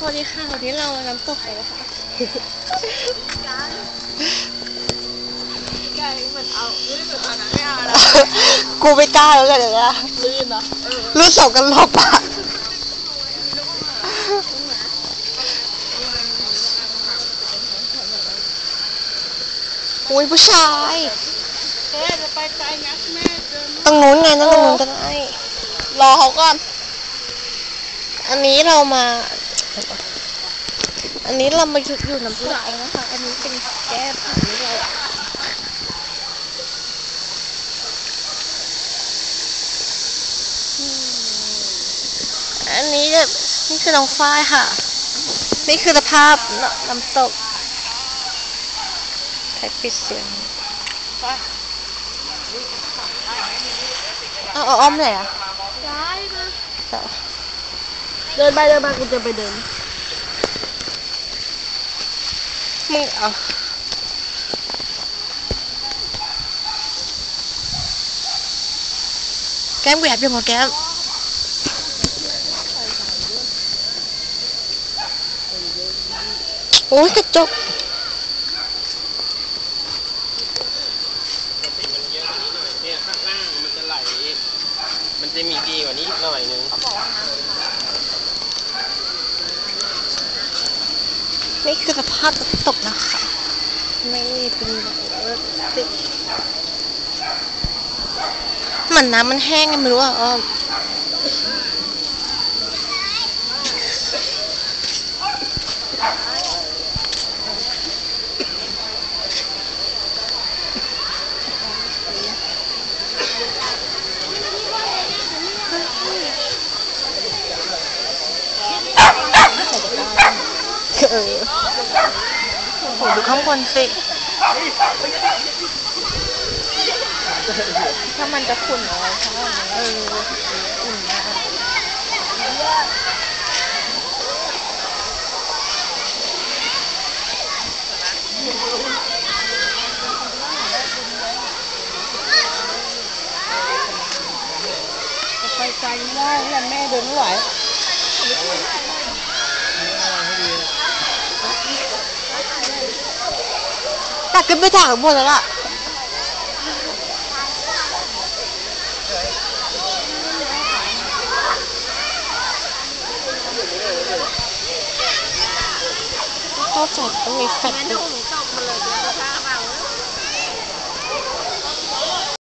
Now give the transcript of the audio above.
ค่ะ วันนี้เรามาน้ำตกกันนะคะไก่เหมือนเอาเฮ้ยเหมือนเอานะไม่เอาแล้วกูไม่กล้าแล้วกันเดี๋ยวนะลื่นเนาะเออรู้สอบกันหลบอะอุ้ยผู้ชายเฮ้ยจะไปไกลงักแม่เดินตรงนู้นไงตรงนู้นก็ได้รอเขาก่อน อันนี้เรามา อันนี้เรามาอยู่น้ำตกนะคะ อันนี้เป็นแก้ผันนี้เราอันนี้เนี่ยนี่คือน้องฝ้ายค่ะ นี่คือสภาพน้ำตกใครปิดเสียงเอาอ้อมไหนอะย้ายมา เดี๋ยวเดินไปเดินมากูจะไปเดิน มึงเอาแก้มแหวบยังหัวแก้มโอ้ยกระจกเนี่ยข้างล่างมันจะไหล มันจะมีดีกว่านี้อีกหน่อยนึง นี่คือสภาพตกนะคะ ไม่เป็นแบบติดเหมือนน้ำมันแห้งไงไม่รู้อะอ้อม อโอ้โหดูข้างบนสิ ถ้ามันจะขุ่นอะไรใช่ไหมเอออุ่นมากไปไกลไม่ได้แม่เดินไม่ไหว ตักขึ้นไปทายข้างบนแล้วล่ะเข้าใจต้องมีแฟลชด้วย